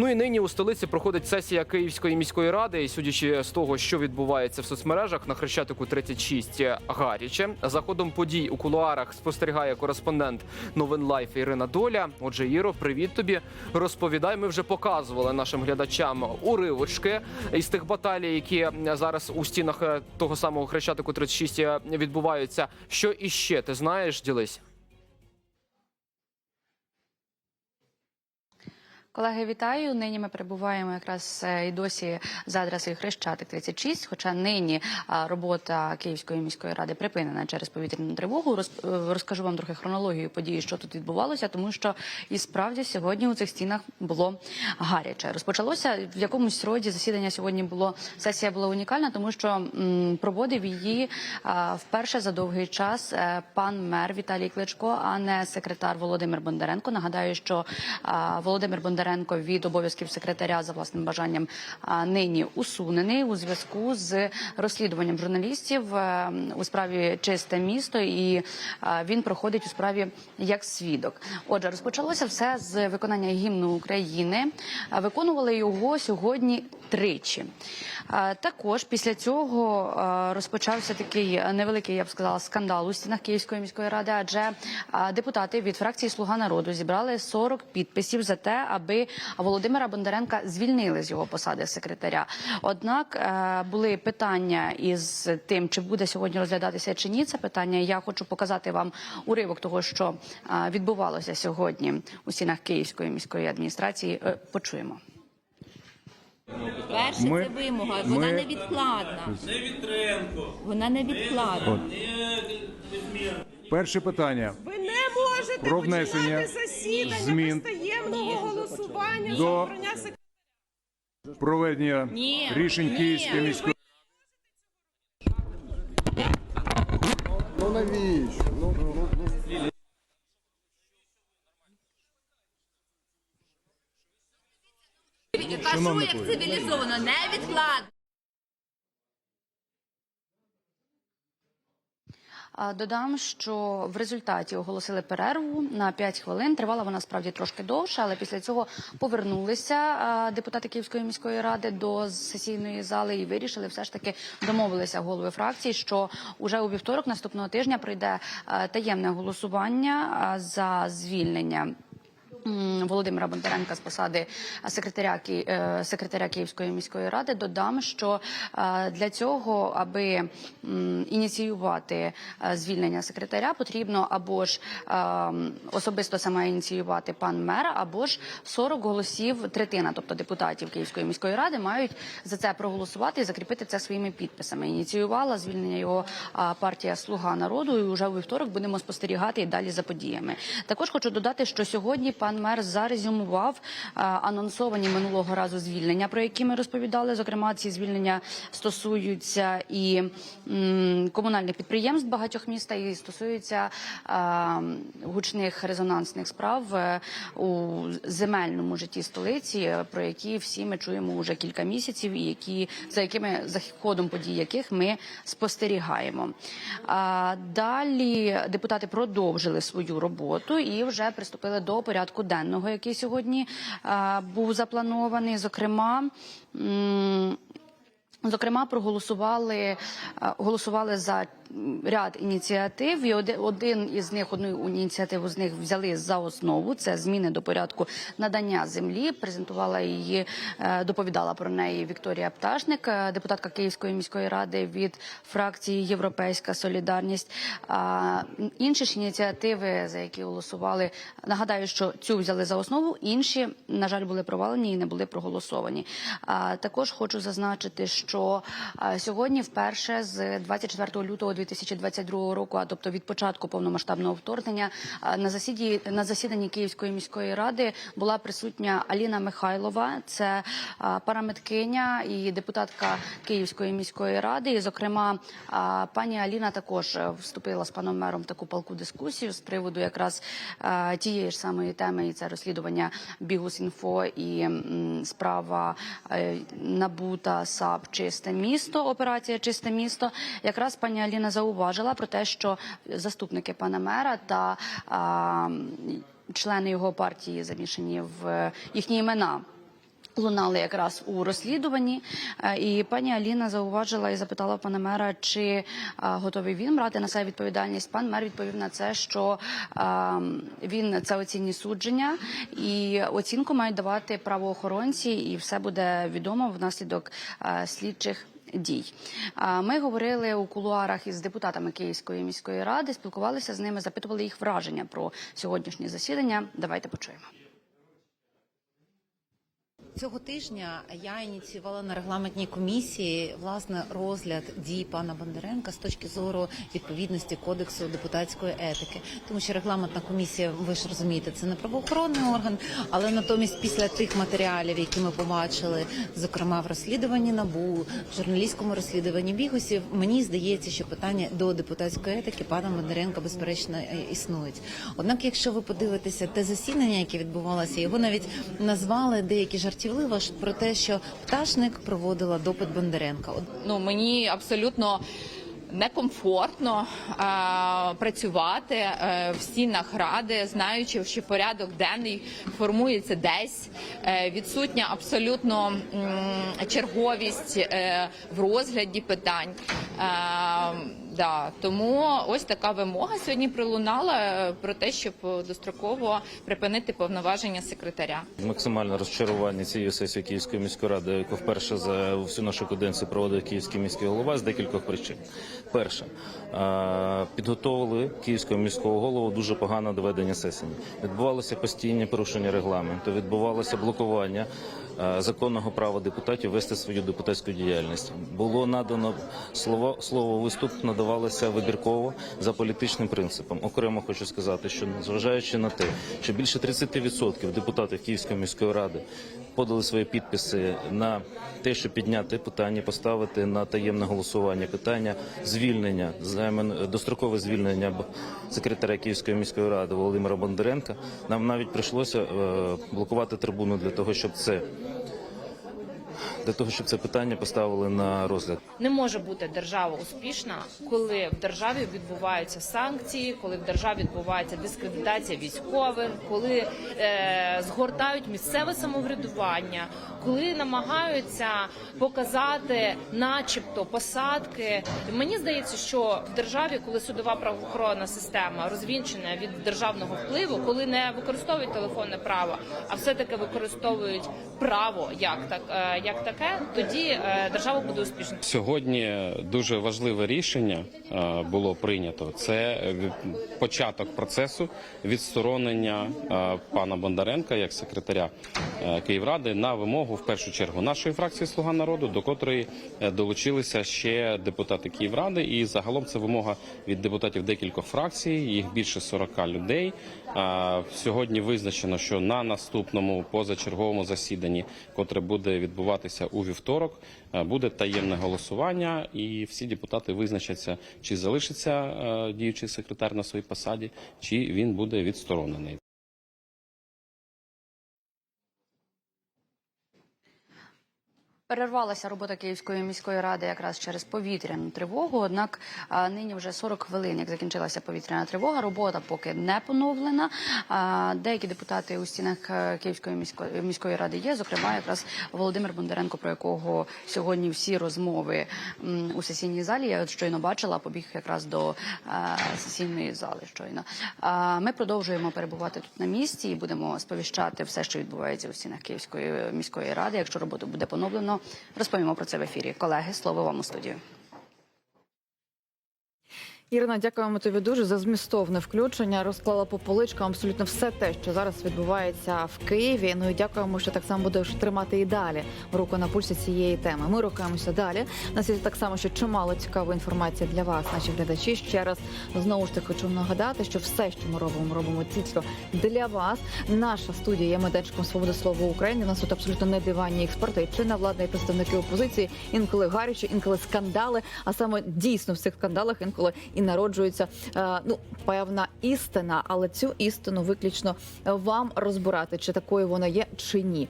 Ну і нині у столиці проходить сесія Київської міської ради. І судячи з того, що відбувається в соцмережах на Хрещатику 36 гаряче. За ходом подій у кулуарах спостерігає кореспондент новин Лайф Ірина Доля. Отже, Іро, привіт тобі. Розповідай. Ми вже показували нашим глядачам уривочки із тих баталій, які зараз у стінах того самого Хрещатику 36 відбуваються. Що іще ти знаєш? Ділись. Колеги, вітаю. Нині ми перебуваємо якраз е, і досі за адресою Хрещатик 36, Хоча нині робота Київської міської ради припинена через повітряну тривогу. Е, Розкажу вам трохи хронологію події, що тут відбувалося, тому що і справді сьогодні у цих стінах було гаряче. Розпочалося в якомусь роді засідання. Сьогодні було сесія була унікальна, тому що проводив її вперше за довгий час е, пан мер Віталій Кличко, а не секретар Володимир Бондаренко. Нагадаю, що Володимир Бондаренко від обов'язків секретаря за власним бажанням нині усунений у зв'язку з розслідуванням журналістів е, у справі чисте місто, і він проходить у справі як свідок. Отже, розпочалося все з виконання гімну України. Виконували його сьогодні тричі. Також після цього розпочався такий невеликий, я б сказала, скандал у стінах Київської міської ради, адже депутати від фракції Слуга народу зібрали 40 підписів за те, аби Володимира Бондаренка звільнили з його посади секретаря. Однак е, були питання із тим, чи буде сьогодні розглядатися чи ні. Це питання. Я хочу показати вам уривок того, що е, відбувалося сьогодні у стінах Київської міської адміністрації. Е, Почуємо. Перше Ми- це вимога. Вона ми- невідкладна. Не Вітренко, Вона невідкладна. Перше питання Ви не можете Про внесення починати засідання змін таємного голосування до- за обрання секретаря. проведення Ні, рішень ні. Київської міської Ну навіщо? Ну, ну, ну. Кажу, як цивілізовано. Додам, що в результаті оголосили перерву на 5 хвилин. Тривала вона справді трошки довше, але після цього повернулися депутати Київської міської ради до сесійної зали і вирішили все ж таки домовилися голови фракції, що уже у вівторок наступного тижня прийде таємне голосування за звільнення. Володимира Бондаренка з посади секретаря Ки- е, секретаря Київської міської ради додам, що е, для цього, аби ініціювати е, звільнення секретаря, потрібно або ж е, особисто має ініціювати пан мер, або ж 40 голосів третина, тобто депутатів Київської міської ради, мають за це проголосувати і закріпити це своїми підписами. Ініціювала звільнення його партія Слуга народу. І вже у вівторок будемо спостерігати і далі за подіями. Також хочу додати, що сьогодні пан мер зарезюмував анонсовані минулого разу звільнення, про які ми розповідали. Зокрема, ці звільнення стосуються і комунальних підприємств багатьох міста, і стосуються гучних резонансних справ е, у земельному житті столиці, е, про які всі ми чуємо вже кілька місяців, і які за якими за ходом подій яких ми спостерігаємо. Далі депутати продовжили свою роботу і вже приступили до порядку денного, який сьогодні був запланований. Зокрема. Зокрема, проголосували голосували за ряд ініціатив. І один із них, одну ініціативу з них взяли за основу. Це зміни до порядку надання землі. Презентувала її, е, доповідала про неї Вікторія Пташник, е, депутатка Київської міської ради від фракції Європейська Солідарність. Інші ж ініціативи, за які голосували, нагадаю, що цю взяли за основу. Інші, на жаль, були провалені і не були проголосовані. Також хочу зазначити, що сьогодні, вперше з 24 лютого 2022 року, а тобто від початку повномасштабного вторгнення, на засіді на засіданні Київської міської ради була присутня Аліна Михайлова. Це парамедкиня і депутатка Київської міської ради. І, зокрема, пані Аліна також вступила з паном мером в таку палку дискусію з приводу якраз тієї ж самої теми, і це розслідування Бігус.Інфо і справа е, набута САП Чисте місто, операція Чисте місто. Якраз пані Аліна зауважила про те, що заступники пана мера та а, члени його партії замішані в їхні імена лунали якраз у розслідуванні. Е, І пані Аліна зауважила і запитала пана мера, чи е, готовий він брати на себе відповідальність. Пан мер відповів на це, що е, він це оцінні судження, і оцінку мають давати правоохоронці, і все буде відомо внаслідок е, слідчих. Дій ми говорили у кулуарах із депутатами Київської міської ради, спілкувалися з ними, запитували їх враження про сьогоднішнє засідання. Давайте почуємо. Цього тижня я ініціювала на регламентній комісії власне розгляд дій пана Бондаренка з точки зору відповідності кодексу депутатської етики, тому що регламентна комісія, ви ж розумієте, це не правоохоронний орган, але натомість після тих матеріалів, які ми побачили, зокрема в розслідуванні набу, в журналістському розслідуванні бігусів, мені здається, що питання до депутатської етики пана Бондаренка безперечно існують. Однак, якщо ви подивитеся те засідання, яке відбувалося, його навіть назвали деякі жартівливо ж про те, що пташник проводила допит Бондаренка. Ну мені абсолютно некомфортно е, працювати е, в стінах ради, знаючи, що порядок денний формується десь. Е, відсутня абсолютно м, черговість е, в розгляді питань. Е, Да, тому ось така вимога сьогодні пролунала е, про те, щоб достроково припинити повноваження секретаря. Максимальне розчарування цієї сесії Київської міської ради, яку вперше за всю нашу каденцію проводив Київський міський голова з декількох причин. Перше, е, підготовили Київського міського голову дуже погано до ведення сесії. Відбувалося постійні порушення регламенту, відбувалося блокування законного права депутатів вести свою депутатську діяльність. Було надано слово слово виступ надавалося вибірково за політичним принципом. Окремо хочу сказати, що зважаючи на те, що більше 30% депутатів Київської міської ради подали свої підписи на те, щоб підняти питання, поставити на таємне голосування питання звільнення дострокове звільнення секретаря Київської міської ради Володимира Бондаренка. Нам навіть прийшлося е, блокувати трибуну для того, щоб це для того, щоб це питання поставили на розгляд. Не може бути держава успішна, коли в державі відбуваються санкції, коли в державі відбувається дискредитація військових, коли е, згортають місцеве самоврядування, коли намагаються показати, начебто, посадки. Мені здається, що в державі, коли судова правоохоронна система розвінчена від державного впливу, коли не використовують телефонне право, а все таки використовують право як так, е, як таке, тоді е, держава буде успішна. Сьогодні дуже важливе рішення е, було прийнято. Це е, початок процесу відсторонення пана Бондаренка як секретаря Київради на вимогу в першу чергу нашої фракції Слуга народу, до котрої долучилися ще депутати Київради. І загалом це вимога від депутатів декількох фракцій. Їх більше 40 людей. Сьогодні визначено, що на наступному позачерговому засіданні, котре буде відбуватися у вівторок, е, буде таємне голосування, і всі депутати визначаться, чи залишиться е, діючий секретар на своїй посаді, чи він буде відсторонений. Перервалася робота Київської міської ради якраз через повітряну тривогу. Однак нині вже 40 хвилин, як закінчилася повітряна тривога. Робота поки не поновлена. Деякі депутати у стінах е, Київської міської міської ради є. Зокрема, якраз Володимир Бондаренко, про якого сьогодні всі розмови у сесійній залі. Я от щойно бачила, побіг якраз до е, сесійної зали. Щойно ми продовжуємо перебувати тут на місці і будемо сповіщати все, що відбувається у стінах Київської міської ради. Якщо роботу буде поновлено, розповімо про це в ефірі. Колеги, слово вам у студію. Ірина, дякуємо тобі дуже за змістовне включення. Розклала по поличкам абсолютно все те, що зараз відбувається в Києві. Ну і дякуємо, що так само будеш тримати і далі руку на пульсі цієї теми. Ми рухаємося далі. У нас є так само, що чимало цікавої інформації для вас, наші глядачі. Ще раз знову ж таки хочу нагадати, що все, що ми робимо, робимо тільки для вас. Наша студія є медичком свободи слова України. У нас тут абсолютно не диванні експерти, і чинна влада, і представники опозиції. Інколи гарячі, інколи скандали. А саме дійсно в цих скандалах інколи і народжується е, ну певна істина, але цю істину виключно вам розбирати, чи такою вона є, чи ні.